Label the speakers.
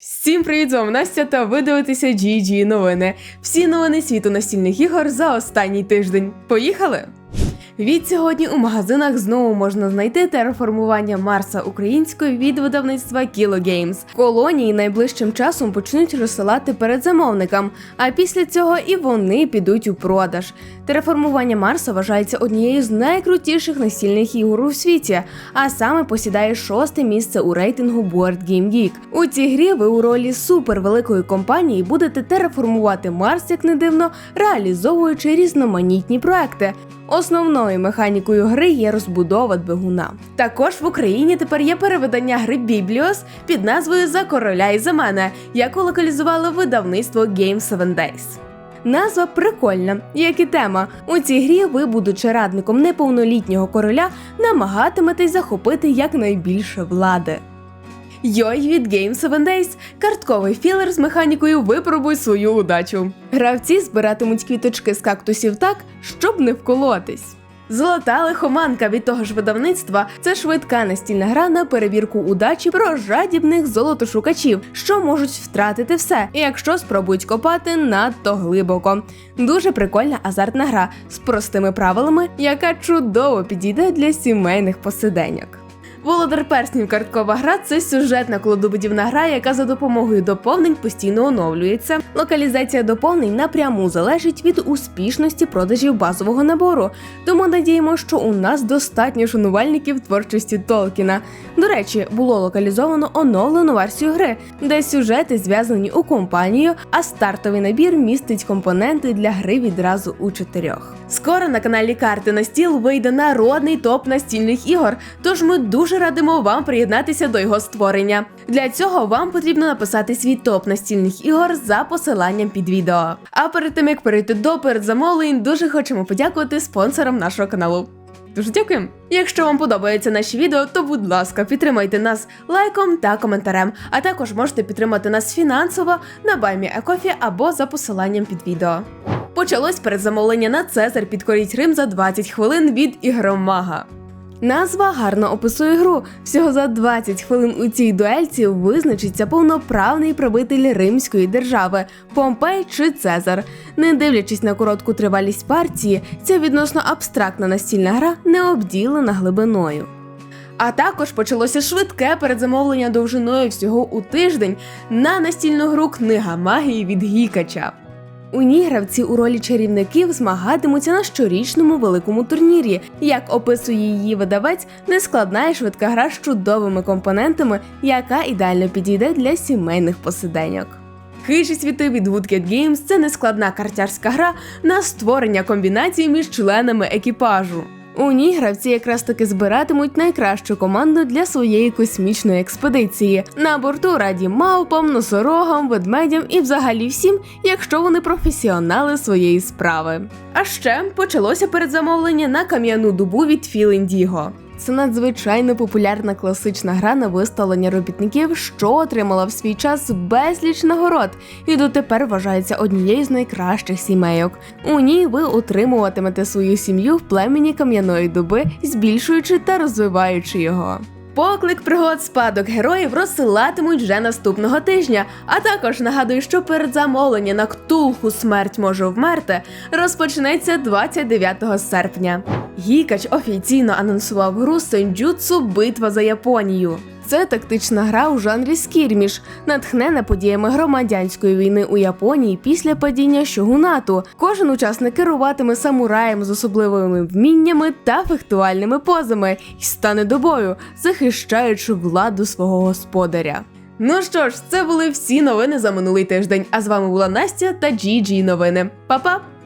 Speaker 1: Всім привіт, з вами Настя та ви дивитеся GG новини. Всі новини світу настільних ігор за останній тиждень. Поїхали! Від сьогодні у магазинах знову можна знайти терраформування Марса українською від видавництва Kilo Games. Колонії найближчим часом почнуть розсилати передзамовникам, а після цього і вони підуть у продаж. Терраформування Марса вважається однією з найкрутіших настільних ігор у світі, а саме посідає шосте місце у рейтингу Board Game Geek. У цій грі ви у ролі супервеликої компанії будете терраформувати Марс, як не дивно, реалізовуючи різноманітні проекти. Основною механікою гри є розбудова двигуна. Також в Україні тепер є перевидання гри Бібліос під назвою За короля і за мене, яку локалізувало видавництво Game 7 Days. Назва прикольна, як і тема. У цій грі ви, будучи радником неповнолітнього короля, намагатиметесь захопити якнайбільше влади. Йой від Game 7 Days – картковий філер з механікою Випробуй свою удачу. Гравці збиратимуть квіточки з кактусів так, щоб не вколотись. Золота лихоманка від того ж видавництва це швидка настільна гра на перевірку удачі про жадібних золотошукачів, що можуть втратити все, якщо спробують копати надто глибоко. Дуже прикольна азартна гра з простими правилами, яка чудово підійде для сімейних посиденьок. Володар перснів карткова гра це сюжетна кладобудівна гра, яка за допомогою доповнень постійно оновлюється. Локалізація доповнень напряму залежить від успішності продажів базового набору. Тому надіємо, що у нас достатньо шанувальників творчості Толкіна. До речі, було локалізовано оновлену версію гри, де сюжети зв'язані у компанію, а стартовий набір містить компоненти для гри відразу у чотирьох. Скоро на каналі Карти на стіл вийде народний топ настільних ігор, тож ми дуже радимо вам приєднатися до його створення. Для цього вам потрібно написати свій топ настільних ігор за посиланням під відео. А перед тим як перейти до передзамовлень, дуже хочемо подякувати спонсорам нашого каналу. Дуже дякуємо! Якщо вам подобаються наші відео, то будь ласка, підтримайте нас лайком та коментарем, а також можете підтримати нас фінансово на Баймі Екофі або за посиланням під відео. Почалось передзамовлення на Цезар підкоріть Рим за 20 хвилин від ігромага. Назва гарно описує гру. Всього за 20 хвилин у цій дуельці визначиться повноправний правитель Римської держави Помпей чи Цезар. Не дивлячись на коротку тривалість партії, ця відносно абстрактна настільна гра не обділена глибиною. А також почалося швидке передзамовлення довжиною всього у тиждень на настільну гру Книга магії від Гікача. У ній гравці у ролі чарівників змагатимуться на щорічному великому турнірі. Як описує її видавець, нескладна і швидка гра з чудовими компонентами, яка ідеально підійде для сімейних посиденьок. Хижі світи від Woodcat Games – це нескладна картярська гра на створення комбінацій між членами екіпажу. У ній гравці якраз таки збиратимуть найкращу команду для своєї космічної експедиції. На борту раді мавпам, носорогам, ведмедям і взагалі всім, якщо вони професіонали своєї справи. А ще почалося передзамовлення на кам'яну дубу від Indigo. Це надзвичайно популярна класична гра на виставлення робітників, що отримала в свій час безліч нагород і дотепер вважається однією з найкращих сімейок. У ній ви утримуватимете свою сім'ю в племені кам'яної дуби, збільшуючи та розвиваючи його. Поклик пригод спадок героїв розсилатимуть вже наступного тижня. А також нагадую, що передзамовлення на ктулху смерть може вмерти розпочнеться 29 серпня. Гікач офіційно анонсував гру Сенджутсу Битва за Японію. Це тактична гра у жанрі скірміш, натхнена подіями громадянської війни у Японії після падіння щогунату. Кожен учасник керуватиме самураєм з особливими вміннями та фехтувальними позами і стане до бою, захищаючи владу свого господаря. Ну що ж, це були всі новини за минулий тиждень. А з вами була Настя та GG новини. Па-па!